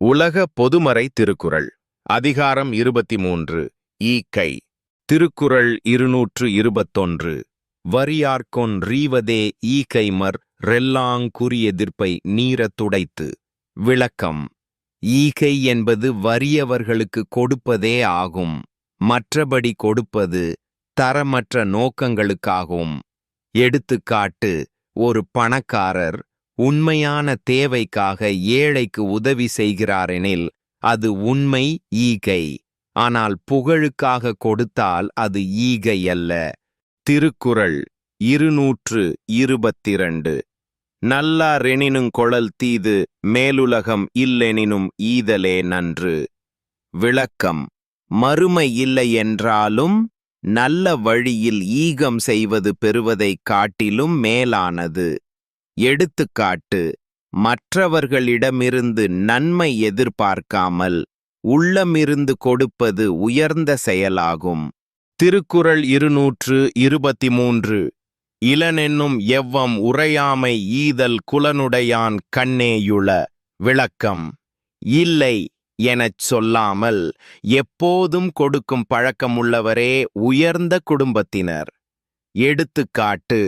உலக பொதுமறை திருக்குறள் அதிகாரம் இருபத்தி மூன்று ஈக்கை திருக்குறள் இருநூற்று இருபத்தொன்று வரியார்கொன் ரீவதே ஈகைமர் ரெல்லாங்குரியெதிர்ப்பை நீரத் துடைத்து. விளக்கம். ஈகை என்பது வறியவர்களுக்கு கொடுப்பதே ஆகும். மற்றபடி கொடுப்பது தரமற்ற நோக்கங்களுக்காகும். எடுத்துக்காட்டு ஒரு பணக்காரர் உண்மையான தேவைக்காக ஏழைக்கு உதவி செய்கிறாரெனில் அது உண்மை ஈகை. ஆனால் புகழுக்காக கொடுத்தால் அது ஈகை அல்ல திருக்குறள் இருநூற்று இருபத்திரண்டு. நல்லாரெனினுங் கொளல் தீது மேலுலகம் இல்லெனினும் ஈதலே நன்று. விளக்கம். மறுமை இல்லை என்றாலும் நல்ல வழியில் ஈகம் செய்வது பெறுவதைக் காட்டிலும் மேலானது. எடுத்துக்காட்டு மற்றவர்களிடமிருந்து நன்மை எதிர்பார்க்காமல் உள்ளமிருந்து கொடுப்பது உயர்ந்த செயலாகும். திருக்குறள் இருநூற்று இருபத்தி மூன்று இளனென்னும் எவ்வம் உரையாமை ஈதல் குலனுடையான் கண்ணேயுள விளக்கம். இல்லை எனச் சொல்லாமல் எப்போதும் கொடுக்கும் பழக்கமுள்ளவரே உயர்ந்த குடும்பத்தினர். எடுத்துக்காட்டு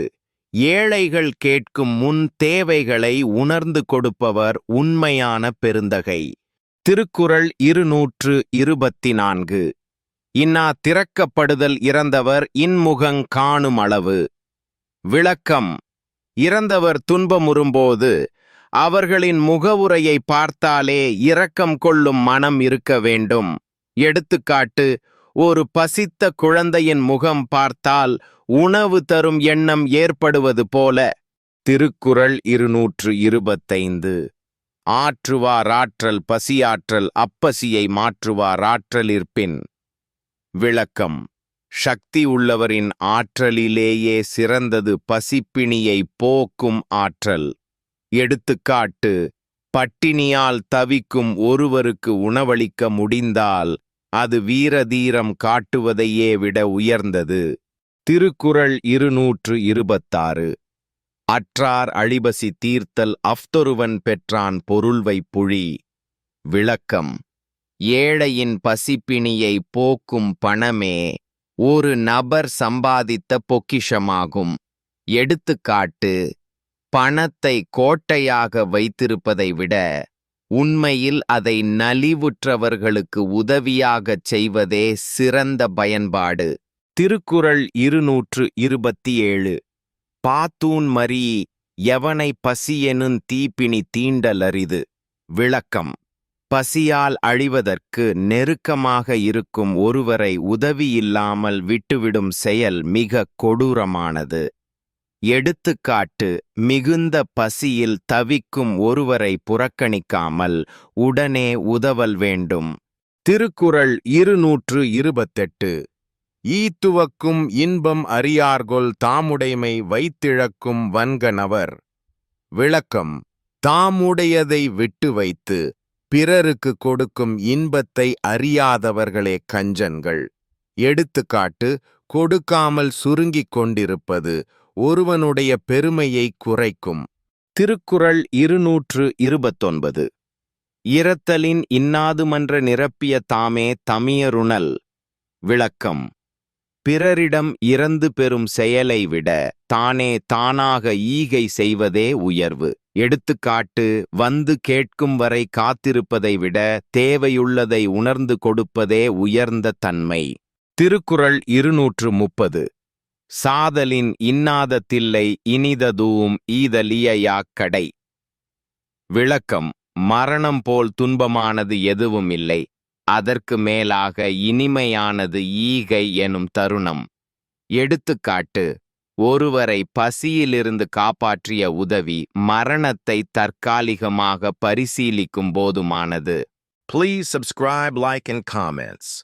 ஏழைகள் கேட்கும் முன் தேவைகளை உணர்ந்து கொடுப்பவர் உண்மையான பெருந்தகை. திருக்குறள் இருநூற்று இருபத்தி நான்கு இன்னா திறக்கப்படுதல் இறந்தவர் இன்முகங் காணும் அளவு. விளக்கம். இறந்தவர் துன்பமுறும்போது அவர்களின் முகவுரையை பார்த்தாலே இரக்கம் கொள்ளும் மனம் இருக்க வேண்டும். எடுத்துக்காட்டு ஒரு பசித்த குழந்தையின் முகம் பார்த்தால் உணவு தரும் எண்ணம் ஏற்படுவது போல. திருக்குறள் இருநூற்று இருபத்தைந்து. ஆற்றுவாராற்றல் பசியாற்றல் அப்பசியை மாற்றுவார் விளக்கம். சக்தி உள்ளவரின் ஆற்றலிலேயே சிறந்தது பசிப்பிணியை போக்கும் ஆற்றல். எடுத்துக்காட்டு. பட்டினியால் தவிக்கும் ஒருவருக்கு உணவளிக்க முடிந்தால் அது வீரதீரம் காட்டுவதையே விட உயர்ந்தது. திருக்குறள் இருநூற்று இருபத்தாறு. அற்றார் அழிபசி தீர்த்தல் அஃதொருவன் பெற்றான் பொருள்வை புழி. விளக்கம். ஏழையின் பசிப்பிணியை போக்கும் பணமே ஒரு நபர் சம்பாதித்த பொக்கிஷமாகும். எடுத்துக்காட்டு பணத்தை கோட்டையாக வைத்திருப்பதை விட உண்மையில் அதை நலிவுற்றவர்களுக்கு உதவியாகச் செய்வதே சிறந்த பயன்பாடு. திருக்குறள் இருநூற்று இருபத்தி ஏழு பாத்தூன் மரி எவனை பசியெனும் தீப்பினி தீண்டலரிது? விளக்கம். பசியால் அழிவதற்கு நெருக்கமாக இருக்கும் ஒருவரை உதவியில்லாமல் விட்டுவிடும் செயல் மிக கொடூரமானது. எடுத்துக்காட்டு மிகுந்த பசியில் தவிக்கும் ஒருவரை புறக்கணிக்காமல் உடனே உதவல் வேண்டும். திருக்குறள் இருநூற்று இருபத்தெட்டு. ஈத்துவக்கும் இன்பம் அறியார்கொல் தாமுடைமை வைத்திழக்கும் வன்கணவர். விளக்கம் தாமுடையதை விட்டு வைத்து பிறருக்கு கொடுக்கும் இன்பத்தை அறியாதவர்களே கஞ்சன்கள். எடுத்துக்காட்டு கொடுக்காமல் சுருங்கிக் கொண்டிருப்பது ஒருவனுடைய பெருமையை குறைக்கும். திருக்குறள் இருநூற்று இருபத்தொன்பது. இரத்தலின் இன்னாதுமன்ற நிரப்பிய தாமே தமியருணல். விளக்கம். பிறரிடம் இறந்து பெறும் செயலை விட தானே தானாக ஈகை செய்வதே உயர்வு. எடுத்துக்காட்டு வந்து கேட்கும் வரை காத்திருப்பதை விட தேவையுள்ளதை உணர்ந்து கொடுப்பதே உயர்ந்த தன்மை. திருக்குறள் இருநூற்று முப்பது. சாதலின் இன்னாதத்தில்லை இனிததூம் ஈதலியாக் கடை. விளக்கம் மரணம் போல் துன்பமானது எதுவும் இல்லை அதற்கு மேலாக இனிமையானது ஈகை எனும் தருணம். எடுத்துக்காட்டு ஒருவரை பசியிலிருந்து காப்பாற்றிய உதவி மரணத்தை தற்காலிகமாக பரிசீலிக்கும் போதுமானது. Please subscribe, like, and comments.